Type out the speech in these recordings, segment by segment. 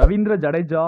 Ravindra Jadeja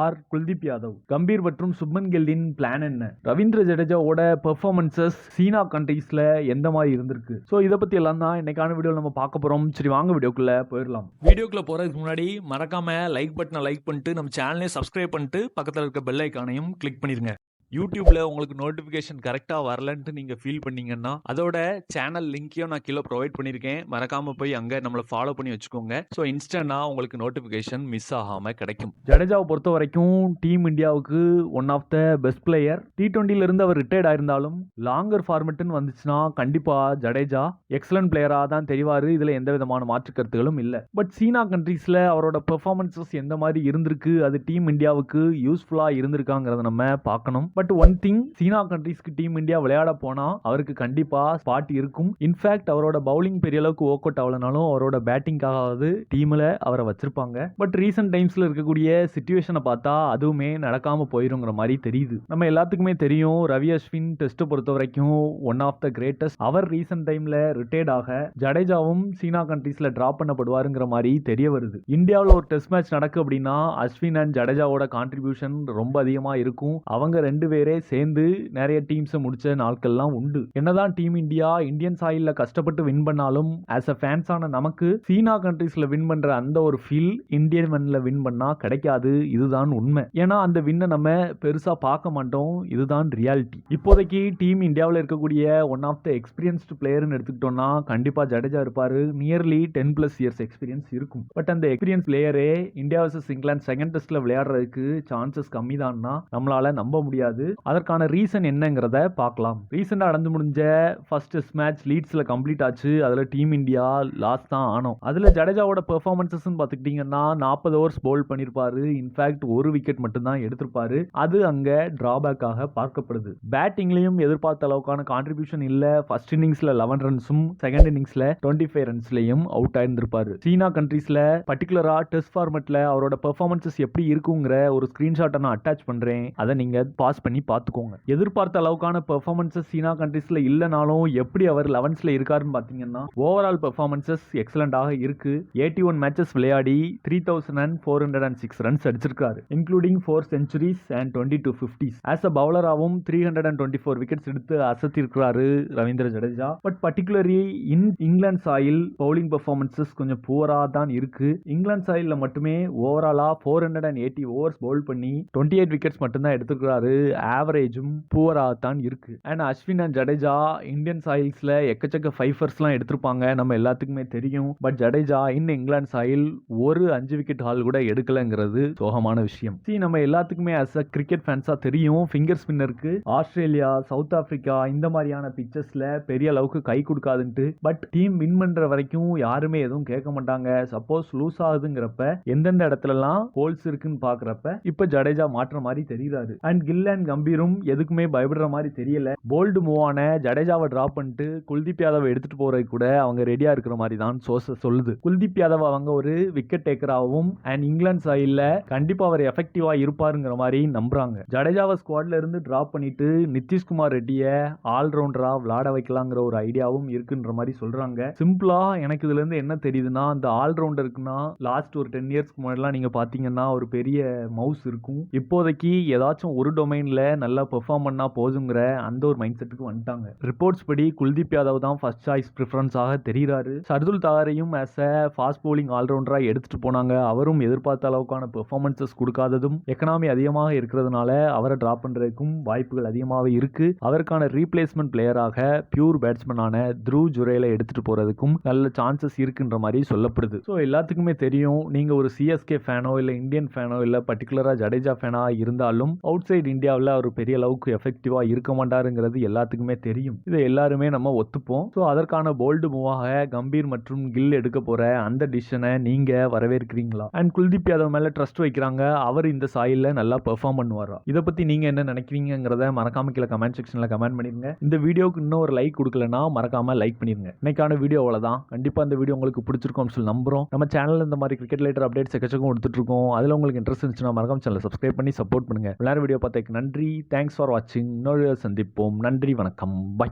R. Kuldeep Yadav. Gambhir மற்றும் Shubman கில்லின் plan என்ன? Ravindra ஜடேஜாவோட performances சீனா கண்ட்ரீஸ்ல எந்த மாதிரி இருந்திருக்கு? ஸோ இதை பத்தி எல்லாம் தான் இன்னைக்கான வீடியோ நம்ம பார்க்க போறோம். சரி வாங்க வீடியோக்குள்ள போயிடலாம். வீடியோக்குள்ள போறதுக்கு முன்னாடி மறக்காம லைக் பட்டனை லைக் பண்ணிட்டு நம்ம சேனலையும் சப்ஸ்கிரைப் பண்ணிட்டு பக்கத்தில் இருக்க பெல் ஐக்கானையும் கிளிக் பண்ணிருங்க. யூடியூப்ல உங்களுக்கு நோட்டிஃபிகேஷன் கரெக்டாக வரலன்ட்டு நீங்கள் ஃபீல் பண்ணீங்கன்னா அதோட சேனல் லிங்கையும் நான் கீழே ப்ரொவைட் பண்ணியிருக்கேன். மறக்காம போய் அங்கே நம்மளை ஃபாலோ பண்ணி வச்சுக்கோங்க. ஸோ இன்ஸ்டன்டா உங்களுக்கு நோட்டிஃபிகேஷன் மிஸ் ஆகாமல் கிடைக்கும். ஜடேஜாவை பொறுத்த வரைக்கும் டீம் இந்தியாவுக்கு one of the best player T டுவெண்ட்டில இருந்து அவர் ரிட்டையர்ட் ஆயிருந்தாலும் லாங்கர் ஃபார்மெட்னு வந்துச்சுன்னா கண்டிப்பா ஜடேஜா எக்ஸலன்ட் பிளேயராக தான் தெரிவாரு. இதுல எந்த விதமான மாற்று கருத்துகளும் இல்லை. பட் சீனா கண்ட்ரீஸ்ல அவரோட பெர்ஃபார்மன்சஸ் எந்த மாதிரி இருந்திருக்கு? அது டீம் இந்தியாவுக்கு யூஸ்ஃபுல்லா இருந்திருக்காங்கிறத நம்ம பார்க்கணும். பட் ஒன் திங் சீனா கண்ட்ரீஸ்க்கு டீம் இந்தியா விளையாட போனா அவருக்கு கண்டிப்பா ஸ்பாட் இருக்கும். இன்ஃபேக்ட் அவரோட பவுலிங் பெரிய அளவுக்கு ஒர்க் அவுட் ஆகலனாலும் அவரோட பேட்டிங்காவது டீம்ல அவரை வச்சிருப்பாங்க. பட் ரீசெண்ட் டைம்ஸ்ல இருக்கக்கூடிய சுச்சுவேஷனை பார்த்தா அதுவுமே நடக்காம போயிருங்கிற மாதிரி தெரியுது. நம்ம எல்லாத்துக்குமே தெரியும் ரவி அஸ்வின் டெஸ்ட் பொறுத்த வரைக்கும் ஒன் ஆஃப் த கிரேட்டஸ்ட் அவர் ரீசெண்ட் டைம்ல ரிட்டையர்ட் ஆக ஜடேஜாவும் சீனா கண்ட்ரீஸ்ல டிராப் பண்ணப்படுவாருங்கிற மாதிரி தெரிய வருது. இந்தியாவில் ஒரு டெஸ்ட் மேட்ச் நடக்கு அப்படின்னா அஸ்வின் அண்ட் ஜடேஜாவோட கான்ட்ரிபியூஷன் ரொம்ப அதிகமா இருக்கும். அவங்க ரெண்டு பேரே சேர்ந்து நிறைய டீம்ஸை முடிச்ச நாட்கள்லாம் உண்டு. என்னதான் டீம் இந்தியா இந்தியன் சாயில்ல கஷ்டப்பட்டு வின் பண்ணாலும் ஆஸ் அ ஃபேன்ஸான நமக்கு சீனா கண்ட்ரீஸ்ல வின் பண்ற அந்த ஒரு ஃபீல் இந்தியன் மண்ணில் வின் பண்ணா கிடைக்காது. இதுதான் உண்மை. ஏன்னா அந்த வின்னை நம்ம பெருசா பார்க்க மாட்டோம். இதுதான் ரியாலிட்டி இப்போதைக்கு டீம் இந்தியாவில் இருக்கக்கூடிய ஒன் ஆஃப் த எக்ஸ்பீரியன்ஸ்டு பிளேயர்னு எடுத்துக்கிட்டோம்னா கண்டிப்பா ஜடேஜா இருப்பாரு. Nearly ten plus years experience இருக்கும். பட் அந்த எக்ஸ்பீரியன்ஸ் பிளேயரே இந்தியா வர்சஸ் இங்கிலாந்து செகண்ட் டெஸ்ட்ல விளையாடுறதுக்கு சான்சஸ் கம்மி தான்னா நம்மளால நம்ப முடியாது. அதற்கான ரீசன் என்னங்கிறத பார்க்கலாம். ரீசெண்டாக நடந்து முடிஞ்ச ஃபர்ஸ்ட் டெஸ்ட் மேட்ச் லீட்ஸில் கம்ப்ளீட் ஆச்சு. அதில் டீம் இந்தியா லாஸ்ட் தான் ஆனோம். அதில் ஜடேஜாவோட பெர்ஃபார்மன்சஸ்ன்னு பார்த்துக்கிட்டிங்கன்னா நாற்பது ஓவர்ஸ் போல் பண்ணியிருப்பாரு இன்ஃபேக்ட் ஒரு விக்கெட் மட்டும்தான் எடுத்திருப்பாரு. அது அங்கே டிராபேக்காக பார்க்கப்படுது. பேட்டிங்லேயும் எதிர்பார்த்த அளவுக்கான கான்ட்ரிபியூஷன் இல்லை. ஃபர்ஸ்ட் இன்னிங்ஸில் லெவன் ரன்ஸும் செகண்ட் இன்னிங்ஸில் டுவெண்ட்டி ஃபைவ் ரன்ஸ்லையும் அவுட் ஆயிருந்திருப்பாரு. சீனா கண்ட்ரீஸில் பர்டிகுலராக டெஸ்ட் ஃபார்மெட்டில் அவரோட பெர்ஃபார்மன்சஸ் எப்படி இருக்குங்கிற ஒரு ஸ்க்ரீன்ஷாட்டை நான் அட்டாச் பண்ணுறேன் அதை நீங்கள் பாஸ் பண்ணி பார்த்துக்கோங்க. எதிர்பார்த்த அளவுக்கான பெர்ஃபார்மன்ஸஸ் சீனா கண்ட்ரீஸில் இல்லைனாலும் எப்படி அவர் லெவன்ஸில் இருக்காருன்னு பார்த்தீங்கன்னா ஓவரால் பெர்ஃபார்மன்ஸஸ் எக்ஸலண்டாக இருக்கு. எயிட்டி ஒன் மேட்சஸ் விளையாடி three thousand and four hundred and six runs அடிச்சிருக்காரு including four centuries and twenty two fifties as a பவுலராகவும் three hundred and twenty four wickets எடுத்து அசத்திருக்கிறாரு Ravindra Jadeja. But particularly in England soil bowling performances கொஞ்சம் புவராக தான் இருக்கு. England சாயிலில் மட்டுமே ஓவராலாக four hundred and eighty overs bowl பண்ணி twenty eight wickets மட்டும்தான் எடுத்துக்கிறாரு ஆவரேஜும் புவராக தான் இருக்கு. And Ashwin and Jadeja Indian சாயில்ஸில் எக்கச்சக்க ஃபைஃபர்ஸ்லாம் எடுத்திருப்பாங்க. நம்ம எல்லாத்துக்குமே தெரியும். But Jadeja in England soil ஒரு அஞ்சு விக்கெட் ஹால் கூட எடுக்கலைங்கிறது சோகமான விஷயம். சி நம்ம எல்லாத்துக்குமே அஸ் அ கிரிக்கெட் ஃபேன்ஸாக தெரியும். ஃபிங்கர் ஸ்பின்னருக்கு ஆஸ்திரேலியா சவுத் ஆஃப்ரிக்கா இந்த மாதிரியான பிக்சர்ஸ்ல பெரிய அளவுக்கு கை கொடுக்காதுன்ட்டு. பட் டீம் வின் பண்ற வரைக்கும் யாருமே எதுவும் கேட்க மாட்டாங்க. சப்போஸ் லூஸ் ஆகுதுங்கிறப்ப எந்தெந்த இடத்துலலாம் ஹோல்ஸ் இருக்குன்னு பாக்குறப்ப இப்ப ஜடேஜா மாற்ற மாதிரி தெரியுறாரு. அண்ட் கில் அண்ட் கம்பீரும் எதுக்குமே பயப்படுற மாதிரி தெரியல. போல்டு மூவ் ஆன ஜடேஜாவை டிராப் பண்ணிட்டு குல்தீப் யாதவ் எடுத்துட்டு போறது கூட அவங்க ரெடியா இருக்கிற மாதிரி தான் சோர்சஸ் சொல்லுது. குல்தீப் யாதவ் அவங்க ஒரு விக்கெட் டேக்கராகவும் அண்ட் இங்கிலாந்து சைடில் கண்டிப்பா அவர் எஃபெக்டிவா இருப்பாருங்கிற மாதிரி நம்புறாங்க. ஜடேஜாவை ஸ்குவாட்ல இருந்து டிராப் பண்ணிட்டு நிதிஷ்குமார் ரெட்டியை ஆல்ரவுண்டரா விளாட வைக்கலாங்கிற ஒரு ஐடியாவும் இருக்குன்ற மாதிரி சொல்றாங்க. சிம்பிளா எனக்கு இதுல இருந்து என்ன தெரியுதுன்னா அந்த ஆல்ரவுண்டருக்குன்னா லாஸ்ட் ஒரு டென் இயர்ஸ்க்கு முன்னாடிலாம் நீங்க பாத்தீங்கன்னா ஒரு பெரிய மவுஸ் இருக்கும். இப்போதைக்கு ஏதாச்சும் ஒரு டொமைன்ல நல்லா பெர்ஃபார்ம் பண்ணால் போதுங்கிற அந்த ஒரு மைண்ட் செட்டுக்கு வந்துட்டாங்க. ரிப்போர்ட்ஸ் படி குல்தீப் யாதவ் தான் ஃபர்ஸ்ட் சாய்ஸ் ப்ரிஃபரன்ஸாக தெரிகிறாரு. சர்துல் தாரையும் ஆஸ் அ ஃபாஸ்ட் போலிங் ஆல்ரவுண்டரா எடுத்துட்டு போனாங்க. அவரும் எதிர்பார்த்த அளவுக்கான பெர்ஃபார்மன்சஸ் கொடுக்காததும் எக்கனாமி அதிகமாக இருக்கிறதுனால அவரை ட்ராப் பண்றதுக்கும் வாய்ப்புகள் அதிகமாகவே இருக்கு. அவருக்கான ரீப்ளேஸ்மெண்ட் பிளேயராக பியூர் பேட்ஸ்மேனான த்ரூ ஜுரேல எடுத்துட்டு போறதுக்கும் நல்ல சான்சஸ் இருக்குன்ற மாதிரி சொல்லப்படுது. ஸோ எல்லாத்துக்குமே தெரியும் நீங்க ஒரு சிஎஸ்கே ஃபேனோ இல்ல இந்தியன் ஃபேனோ இல்லை பர்டிகுலராக ஜடேஜா ஃபேனா இருந்தாலும் அவுட் சைடு இந்தியாவில் அவர் பெரிய அளவுக்கு எஃபெக்டிவாக இருக்க மாட்டாருங்கிறது எல்லாத்துக்குமே தெரியும். இதை எல்லாருமே நம்ம ஒத்துப்போம். ஸோ அதற்கான போல்டு மூவாக கம்பீர் மற்றும் கில் எடுக்க போகிற அந்த டிசிஷனை நீங்கள் வரவேற்கிறீங்களா? அண்ட் குல்தீப் யாதவ் மேலே ட்ரஸ்ட் வைக்கிறாங்க. அவர் இந்த சாயில்ல நல்லா பெர்ஃபார்ம் பண்ணுவாரா? இதை பற்றி நீங்கள் என்ன நினைக்கிறீங்கிறத மறக்காம கீழே கமெண்ட் செக்ஷனில் கமெண்ட் பண்ணிருங்க. இந்த வீடியோக்கு இன்னும் ஒரு லைக் கொடுக்கலனா மறக்காம லைக் பண்ணிருங்க. இன்னைக்கான வீடியோ அவ்வளோதான் கண்டிப்பாக இந்த வீடியோ உங்களுக்கு பிடிச்சிருக்கோம்னு சொல்லி நம்புறோம். நம்ம சேனல் இந்த மாதிரி கிரிக்கெட் ரிலேட்டட் அப்டேட்ஸ் எக்கச்சக்கம் கொடுத்துட்டு இருக்கோம். உங்களுக்கு இன்ட்ரெஸ்ட் இருந்துச்சுன்னா மறக்காம சேனல் சப்ஸ்கிரைப் பண்ணி சப்போர்ட் பண்ணுங்க. விளையாட வீடியோ பார்த்ததுக்கு நன்றி. தேங்க்ஸ் ஃபார் வாட்சிங் இன்னொரு சந்திப்போம். நன்றி வணக்கம். பை